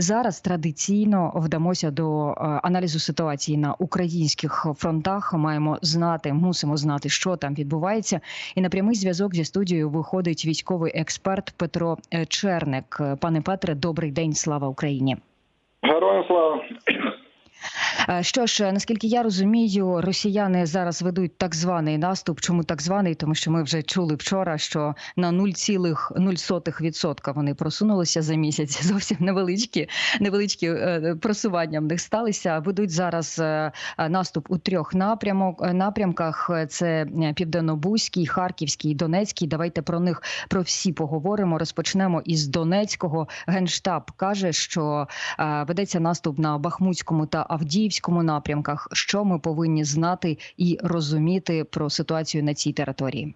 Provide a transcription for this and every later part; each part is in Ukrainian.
Зараз традиційно вдамося до е, аналізу ситуації на українських фронтах. Маємо знати, мусимо знати, що там відбувається. І на прямий зв'язок зі студією виходить військовий експерт Петро е, Черник. Пане Петре, добрий день, слава Україні. Героям слава. Е, Що ж, наскільки я розумію, росіяни зараз ведуть так званий наступ. Чому так званий? Тому що ми вже чули вчора, що на 0,0% вони просунулися за місяць. Зовсім невеличкі, невеличкі е, просування в них сталися. Ведуть зараз е, наступ у трьох напрямок напрямках: це Південнобузький, Харківський, Донецький. Давайте про них про всі поговоримо. Розпочнемо із Донецького. Генштаб каже, що ведеться наступ на Бахмутському та Авдіївському напрямках. Що ми повинні знати і розуміти про ситуацію на цій території?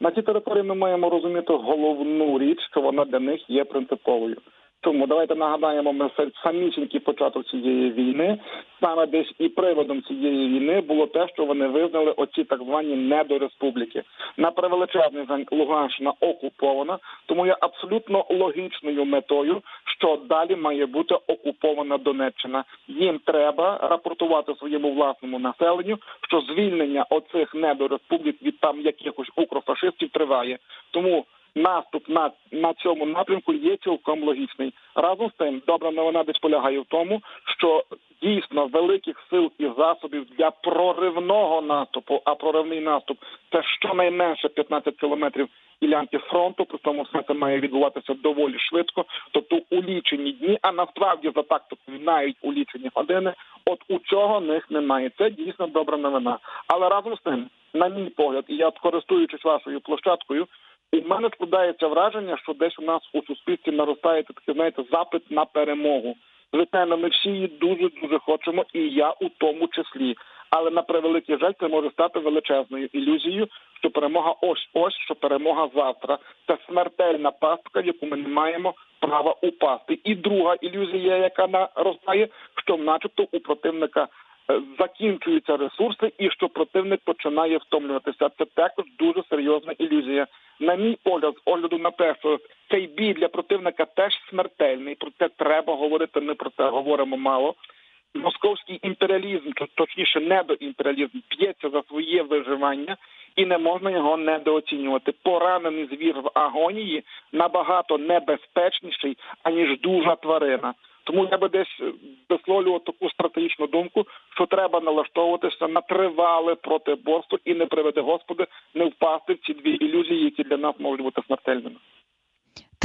На цій території ми маємо розуміти головну річ, що вона для них є принциповою. Тому давайте нагадаємо, ми самісінький початок цієї війни. Саме десь і приводом цієї війни було те, що вони визнали оці так звані недореспубліки. На превеличезний жаль, Луганщина окупована, тому є абсолютно логічною метою, що далі має бути окупована Донеччина. Їм треба рапортувати своєму власному населенню, що звільнення оцих недореспублік від там якихось укрофашистів триває. Тому наступ на на цьому напрямку є цілком логічний. Разом з тим, добра новина десь полягає в тому, що дійсно великих сил і засобів для проривного наступу, а проривний наступ це щонайменше 15 кілометрів ділянки фронту. При тому все це має відбуватися доволі швидко, тобто у лічені дні, а насправді за тактикою навіть у лічені години. От у цього них немає. Це дійсно добра новина. Але разом з тим, на мій погляд, і я користуючись вашою площадкою. У мене складається враження, що десь у нас у суспільстві наростає такий, знаєте, запит на перемогу. Звичайно, ми всі її дуже дуже хочемо, і я у тому числі. Але на превеликий жаль, це може стати величезною ілюзією, що перемога ось ось, що перемога завтра. Це смертельна пастка, в яку ми не маємо права упасти. І друга ілюзія, яка наростає, що, начебто, у противника закінчуються ресурси, і що противник починає втомлюватися. Це також дуже серйозна ілюзія. На мій погляд, з огляду на те, що цей бій для противника теж смертельний. Про це треба говорити. Ми про це говоримо мало. Московський імперіалізм, точніше, недоімперіалізм, б'ється за своє виживання, і не можна його недооцінювати. Поранений звір в агонії набагато небезпечніший аніж дужа тварина. Тому я би десь висловлював таку стратегічну думку, що треба налаштовуватися на тривале протиборство і не приведе господи не впасти в ці дві ілюзії, які для нас можуть бути смертельними.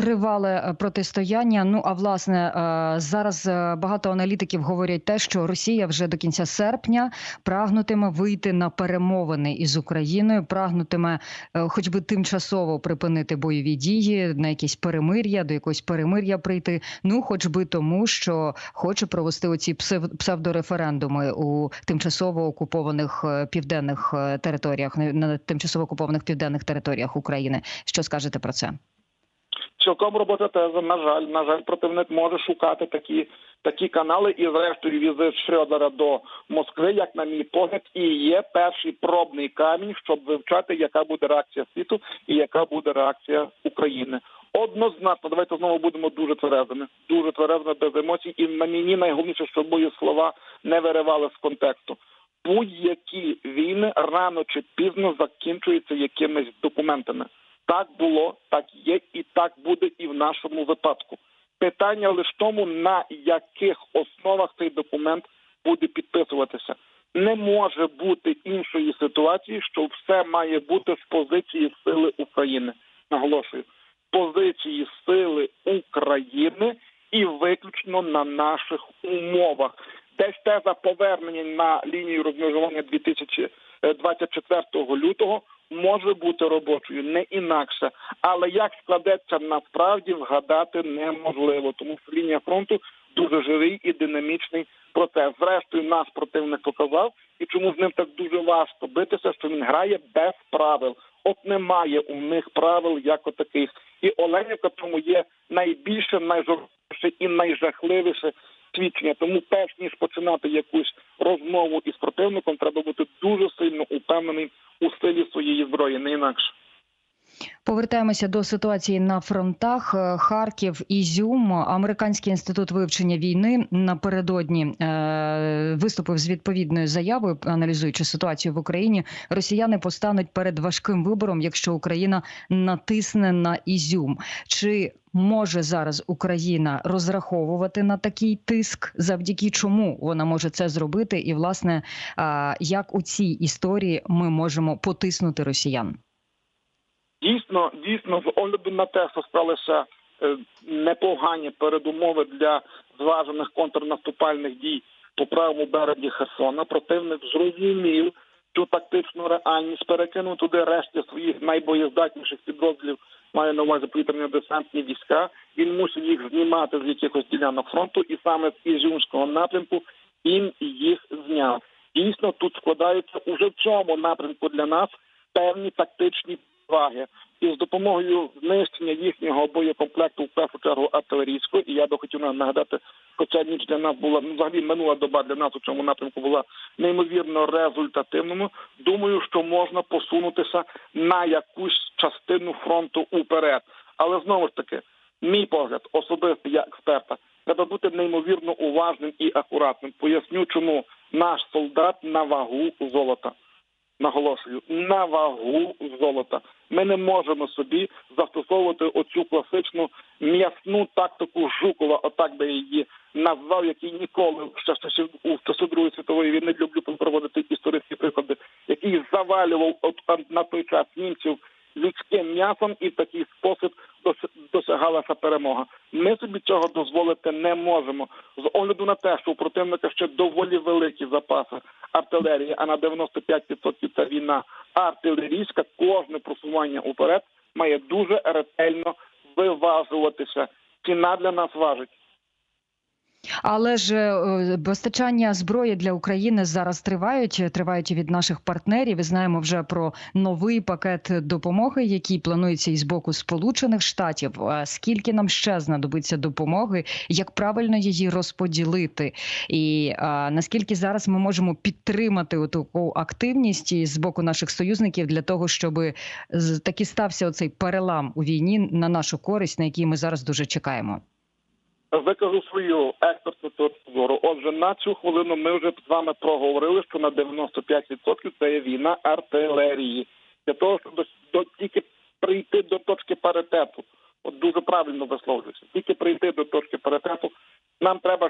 Тривале протистояння. Ну а власне зараз багато аналітиків говорять те, що Росія вже до кінця серпня прагнутиме вийти на перемовини із Україною, прагнутиме, хоч би тимчасово припинити бойові дії, на якісь перемир'я, до якогось перемир'я прийти. Ну, хоч би тому, що хоче провести оці псевдореферендуми у тимчасово окупованих південних територіях, на тимчасово окупованих південних територіях України. Що скажете про це? Цілком робоча теза. На жаль, на жаль, противник може шукати такі такі канали, і зрештою візит Шрёдера до Москви, як на мій погляд, і є перший пробний камінь, щоб вивчати, яка буде реакція світу і яка буде реакція України. Однозначно, давайте знову будемо дуже тверезими, дуже тверезими, без емоцій. І на мені найголовніше, щоб мої слова не виривали з контексту. Будь-які війни рано чи пізно закінчуються якимись документами. Так було, так є, і так буде і в нашому випадку. Питання лише тому, на яких основах цей документ буде підписуватися. Не може бути іншої ситуації, що все має бути з позиції сили України. Наголошую, позиції сили України і виключно на наших умовах. Десь теза повернення на лінію розмежування 2024 лютого може бути робочою, не інакше. Але як складеться насправді вгадати неможливо, тому що лінія фронту дуже живий і динамічний процес. Зрештою, нас противник показав, і чому з ним так дуже важко битися, що він грає без правил. От немає у них правил як таких. І Оленівка тому є найбільше, найжорстче і найжахливіше свідчення. Тому, перш ніж починати якусь розмову із противником, треба бути дуже сильно упевнений у силі своєї зброї, не інакше. Повертаємося до ситуації на фронтах. Е, Харків, Ізюм, Американський інститут вивчення війни напередодні е, виступив з відповідною заявою, аналізуючи ситуацію в Україні. Росіяни постануть перед важким вибором, якщо Україна натисне на Ізюм. Чи може зараз Україна розраховувати на такий тиск, завдяки чому вона може це зробити? І власне, е, як у цій історії ми можемо потиснути росіян? Дійсно, дійсно, з огляду на те, що сталися е, непогані передумови для зважених контрнаступальних дій по правому берегі Херсона, противник зрозумів цю тактичну реальність, перекинув туди решті своїх найбоєздатніших підрозділів, має на увазі повітряно-десантні війська. Він мусив їх знімати з якихось ділянок фронту, і саме з Ізюмського напрямку він їх зняв. Дійсно, тут складаються уже в цьому напрямку для нас певні тактичні переваги. І з допомогою знищення їхнього боєкомплекту в першу чергу артилерійського, і я би хотів нагадати, що ця ніч для нас була ну, взагалі минула доба для нас у цьому напрямку була неймовірно результативному. Думаю, що можна посунутися на якусь частину фронту уперед. Але знову ж таки, мій погляд, особистий як експерта, треба бути неймовірно уважним і акуратним. Поясню, чому наш солдат на вагу золота наголошую на вагу золота. Ми не можемо собі застосовувати оцю класичну м'ясну тактику Жукова, отак би її назвав, який ніколи ще часів у часу Другої світової війни люблю проводити історичні приклади, який завалював от на той час німців людським м'ясом і в такий спосіб досягалася перемога. Ми собі цього дозволити не можемо з огляду на те, що у противника ще доволі великі запаси артилерії, а на 95% це війна артилерійська. Кожне просування уперед має дуже ретельно виважуватися. Ціна для нас важить. Але ж е, постачання зброї для України зараз тривають. Тривають і від наших партнерів. І Знаємо вже про новий пакет допомоги, який планується із боку Сполучених Штатів. Скільки нам ще знадобиться допомоги, як правильно її розподілити, і а, наскільки зараз ми можемо підтримати таку активність з боку наших союзників для того, щоб таки стався оцей перелам у війні на нашу користь, на який ми зараз дуже чекаємо. Викажу свою експертну точку зору. Отже, на цю хвилину ми вже з вами проговорили, що на 95% це є війна артилерії. Для того, щоб до, тільки прийти до точки паритету, от дуже правильно висловлююся, тільки прийти до точки паритету, нам треба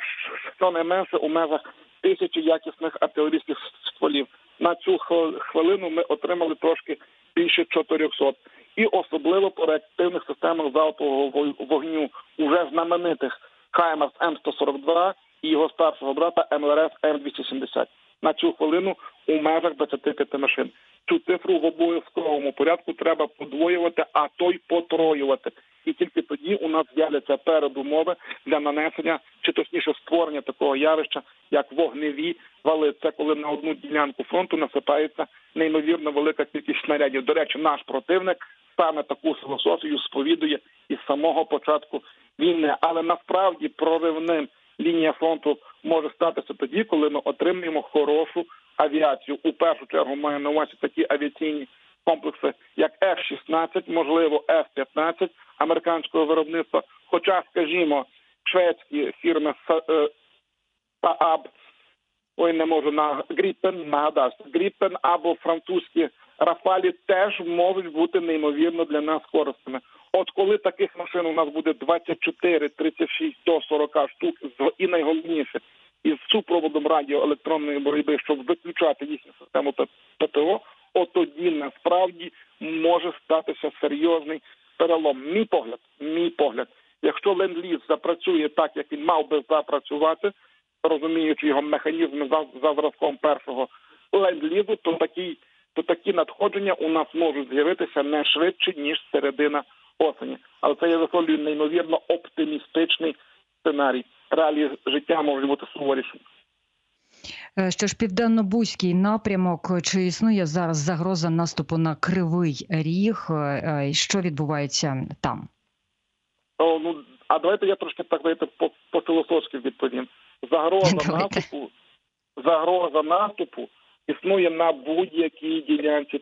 щонайменше у межах тисячі якісних артилерійських стволів. На цю хвилину ми отримали трошки більше 400. І особливо по реактивних системах залпового вогню уже знаменитих Хаймерс М142 і його старшого брата МЛРС М270 на цю хвилину у межах 25 машин. Цю цифру в обов'язковому порядку треба подвоювати, а то й потроювати. І тільки тоді у нас з'являться передумови для нанесення чи точніше створення такого явища, як вогневі вали. Це коли на одну ділянку фронту насипається неймовірно велика кількість снарядів. До речі, наш противник саме таку філософію сповідує із самого початку війни, але насправді проривним лінія фронту може статися тоді, коли ми отримаємо хорошу авіацію. У першу чергу маю на увазі такі авіаційні комплекси, як F-16, можливо, F-15 американського виробництва. Хоча, скажімо, шведські фірми Saab, ой, не можу на Гріпен, нагадався, Гріпен або французькі Рафалі теж можуть бути неймовірно для нас корисними. От коли таких машин у нас буде 24, 36 до 40 штук, і найголовніше із супроводом радіоелектронної боротьби, щоб виключати їхню систему ПТО, от тоді насправді може статися серйозний перелом. Мій погляд, мій погляд, якщо ленд-ліз запрацює так, як він мав би запрацювати, розуміючи його механізми за, за зразком першого ленд-лізу, то такий то такі надходження у нас можуть з'явитися не швидше ніж середина осені. Але це я висловлюю неймовірно оптимістичний сценарій. Реалії життя можуть бути суворіші. Е, що ж, південно-бузький напрямок чи існує зараз загроза наступу на кривий ріг? Е, е, що відбувається там? О, ну а давайте я трошки так знаєте, по, по філософськи відповім. Загроза давайте. наступу, загроза наступу існує на будь-якій ділянці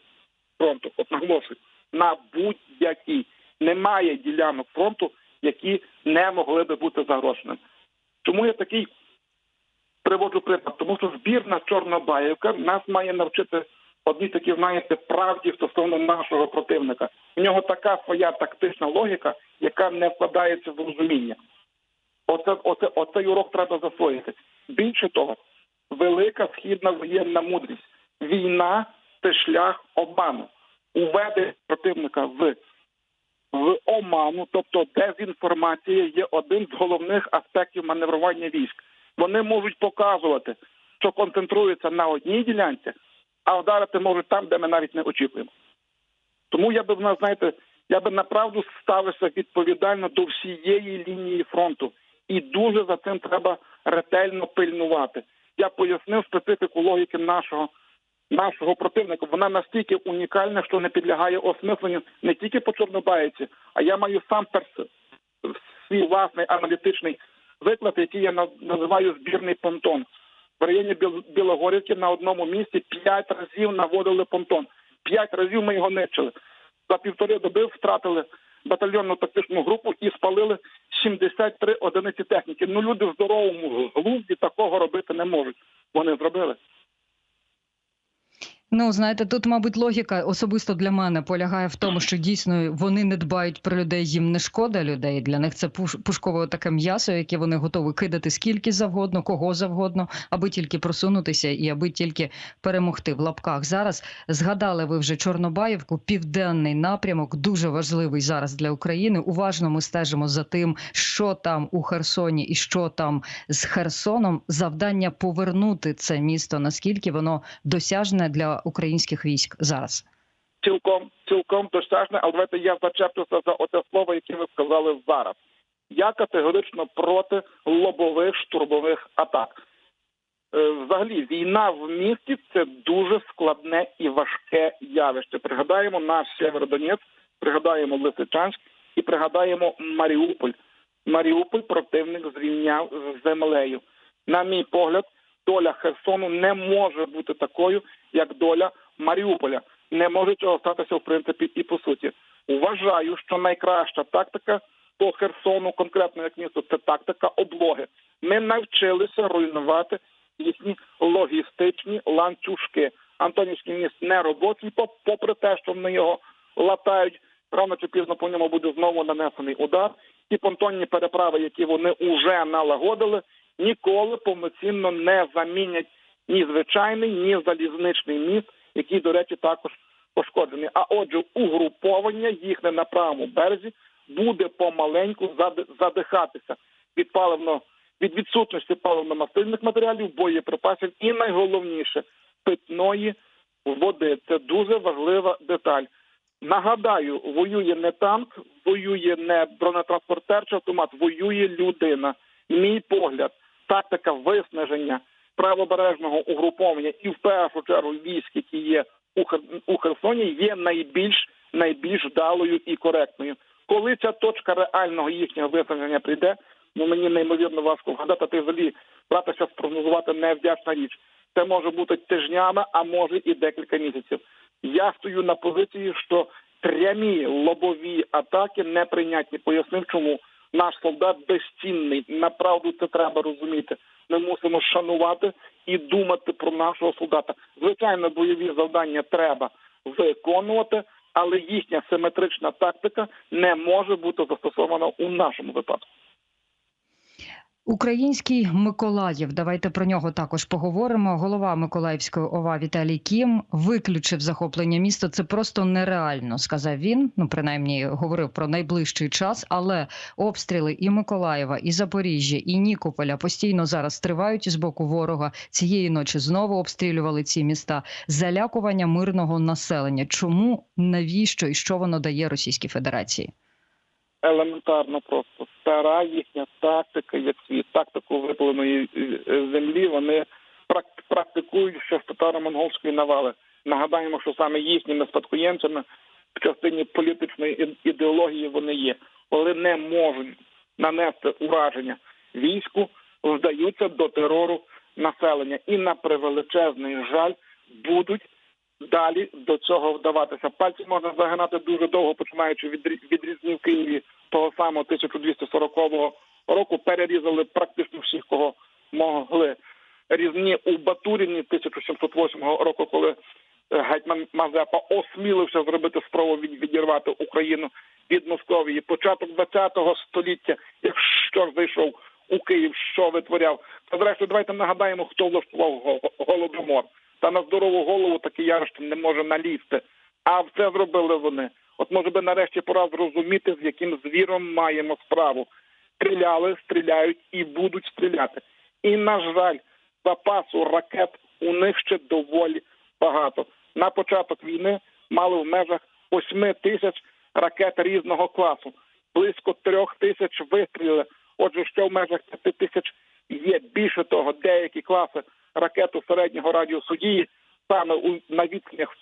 фронту. От наголошую, на будь будь-який. Немає ділянок фронту, які не могли би бути загроженими. Чому я такий приводжу приклад? Тому що збірна Чорнобаївка нас має навчити одній такі, знаєте, правді стосовно нашого противника. У нього така своя тактична логіка, яка не вкладається в розуміння. Оце, оце, оцей урок треба засвоїти. Більше того, велика східна воєнна мудрість. Війна це шлях обману. Уведення противника в, в оману, тобто дезінформація, є один з головних аспектів маневрування військ. Вони можуть показувати, що концентруються на одній ділянці, а вдарити можуть там, де ми навіть не очікуємо. Тому я би в знаєте, я би направду ставився відповідально до всієї лінії фронту, і дуже за цим треба ретельно пильнувати. Я пояснив специфіку логіки нашого нашого противника. Вона настільки унікальна, що не підлягає осмисленню не тільки по Чорнобаївці, а я маю сам перс... свій власний аналітичний виклад, який я називаю збірний понтон. В районі Білогорівки на одному місці п'ять разів наводили понтон. П'ять разів ми його нищили. За півтори доби втратили батальйонну тактичну групу і спалили 73 одиниці техніки. Ну люди в здоровому глузді такого робити не можуть. Вони зробили. Ну, знаєте, тут, мабуть, логіка особисто для мене полягає в тому, що дійсно вони не дбають про людей, їм не шкода людей. Для них це пуш- пушкове таке м'ясо, яке вони готові кидати скільки завгодно, кого завгодно, аби тільки просунутися і аби тільки перемогти в лапках. Зараз згадали ви вже Чорнобаївку, південний напрямок, дуже важливий зараз для України. Уважно ми стежимо за тим, що там у Херсоні і що там з Херсоном. Завдання повернути це місто, наскільки воно досяжне для українських військ зараз. цілком цілком досяжне, але давайте я зачеплюся за оте слово, яке ви сказали зараз. Я категорично проти лобових штурмових атак. Е, Взагалі, війна в місті це дуже складне і важке явище. Пригадаємо наш Сєвєродонецьк, пригадаємо Лисичанськ і пригадаємо Маріуполь. Маріуполь противник зрівняв з землею. На мій погляд, доля Херсону не може бути такою, як доля Маріуполя. Не може цього статися в принципі і по суті. Вважаю, що найкраща тактика по Херсону, конкретно як місто, це тактика облоги. Ми навчилися руйнувати їхні логістичні ланцюжки. Антонівський міст не робочий, попри те, що вони його латають. Рано чи пізно по ньому буде знову нанесений удар. Ті понтонні переправи, які вони вже налагодили, ніколи повноцінно не замінять ні звичайний, ні залізничний міст, який, до речі, також пошкоджений. А отже, угруповання їхнє на правому березі буде помаленьку зади- задихатися від паливно від відсутності паливно-мастильних матеріалів, боєприпасів і найголовніше питної води. Це дуже важлива деталь. Нагадаю, воює не танк, воює не бронетранспортер чи автомат, воює людина. Мій погляд, тактика виснаження правобережного угруповання і в першу чергу військ, які є у Хер- Херсоні, є найбільш найбільш вдалою і коректною. Коли ця точка реального їхнього виснаження прийде, ну мені неймовірно важко вгадати, ти взагалі братися спрогнозувати невдячна річ. Це може бути тижнями, а може і декілька місяців. Я стою на позиції, що прямі лобові атаки неприйнятні. Пояснив, чому наш солдат безцінний. Направду це треба розуміти. Ми мусимо шанувати і думати про нашого солдата. Звичайно, бойові завдання треба виконувати, але їхня симетрична тактика не може бути застосована у нашому випадку. Український Миколаїв. Давайте про нього також поговоримо. Голова Миколаївської ОВА Віталій Кім виключив захоплення міста. Це просто нереально, сказав він. Ну, принаймні, говорив про найближчий час. Але обстріли і Миколаєва, і Запоріжжя, і Нікополя постійно зараз тривають із боку ворога. Цієї ночі знову обстрілювали ці міста. Залякування мирного населення. Чому навіщо і що воно дає Російській Федерації? Елементарно просто стара їхня тактика, як світ тактику випаленої е, землі. Вони прак- практикують ще з татаро-монгольської навали. Нагадаємо, що саме їхніми спадкоємцями в частині політичної ідеології вони є, коли не можуть нанести ураження війську, вдаються до терору населення і на превеличезний жаль будуть далі до цього вдаватися. Пальці можна загинати дуже довго, починаючи від, від різні в Києві самого 1240 року. Перерізали практично всіх, кого могли. Різні у Батуріні 1708 року, коли е, гетьман Мазепа осмілився зробити спробу від- відірвати Україну від Московії. Початок ХХ століття, якщо зайшов у Київ, що витворяв. Та зрештою, давайте нагадаємо, хто влаштував го- голодомор. Та на здорову голову таке явище не може налізти. А все зробили вони. От може би нарешті пора зрозуміти, з яким звіром маємо справу. Стріляли, стріляють і будуть стріляти. І на жаль, запасу ракет у них ще доволі багато. На початок війни мали в межах 8 тисяч ракет різного класу, близько трьох тисяч вистрілили. Отже, що в межах 5 тисяч є. Більше того, деякі класи ракету середнього радіусу дії саме у на відстанях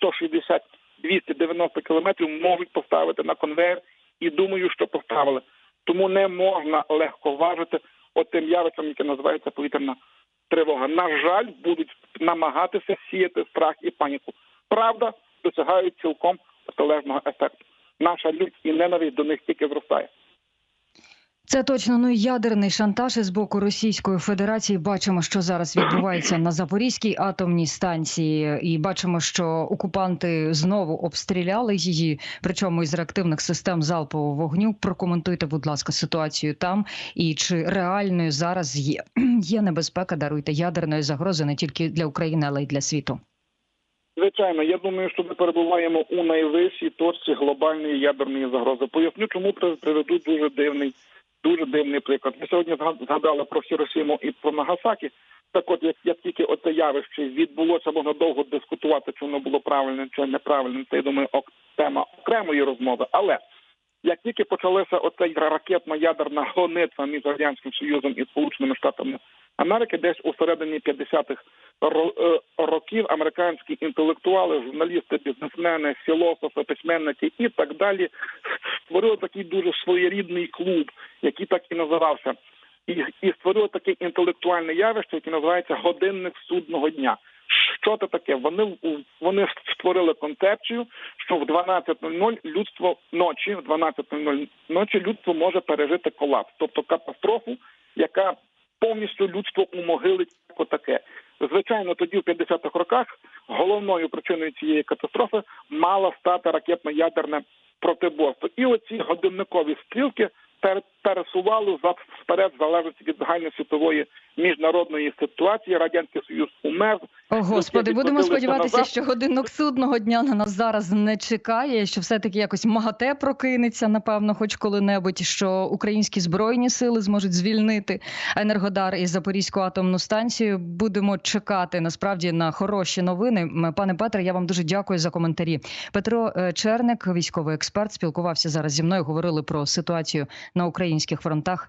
160-290 кілометрів можуть поставити на конвейер, і думаю, що поставили. Тому не можна легко важити отим явищем, яке називається повітряна тривога. На жаль, будуть намагатися сіяти страх і паніку. Правда, досягають цілком протилежного ефекту. Наша лють і ненависть до них тільки зростає. Це точно ну ядерний шантаж із боку Російської Федерації. Бачимо, що зараз відбувається на Запорізькій атомній станції, і бачимо, що окупанти знову обстріляли її, причому із реактивних систем залпового вогню. Прокоментуйте, будь ласка, ситуацію там і чи реальною зараз є, є небезпека, даруйте ядерної загрози не тільки для України, але й для світу. Звичайно, я думаю, що ми перебуваємо у найвищій точці глобальної ядерної загрози. Поясню, чому при- приведу дуже дивний, дуже дивний приклад. Ми сьогодні зга- згадали про Хіросіму і про Нагасакі. Так от, як, як тільки оце явище відбулося, можна довго дискутувати, чи воно було правильним чи неправильним. Це я думаю, ок- тема окремої розмови. Але як тільки почалася оця ракетно-ядерна гонитва між радянським союзом і Сполученими Штатами Америки, десь у середині 50-х е, років американські інтелектуали, журналісти, бізнесмени, філософи, письменники і так далі створили такий дуже своєрідний клуб, який так і називався. І, і створили таке інтелектуальне явище, яке називається годинник судного дня. Що це таке? Вони вони створили концепцію, що в 12.00 людство ночі, в 12.00 ночі людство може пережити колапс, тобто катастрофу, яка повністю людство умогилить як таке. Звичайно, тоді в 50-х роках головною причиною цієї катастрофи мала стати ракетно-ядерне протиборство. І оці годинникові стрілки пер- пересували вперед в залежності від загальносвітової міжнародної ситуації. Радянський Союз умер. О, господи, будемо сподіватися, назад. що годинок судного дня на нас зараз не чекає, що все-таки якось МАГАТЕ прокинеться, напевно, хоч коли-небудь, що українські збройні сили зможуть звільнити Енергодар і Запорізьку атомну станцію. Будемо чекати насправді на хороші новини. Пане Петре, я вам дуже дякую за коментарі. Петро е, Черник, військовий експерт, спілкувався зараз зі мною. Говорили про ситуацію на українських фронтах.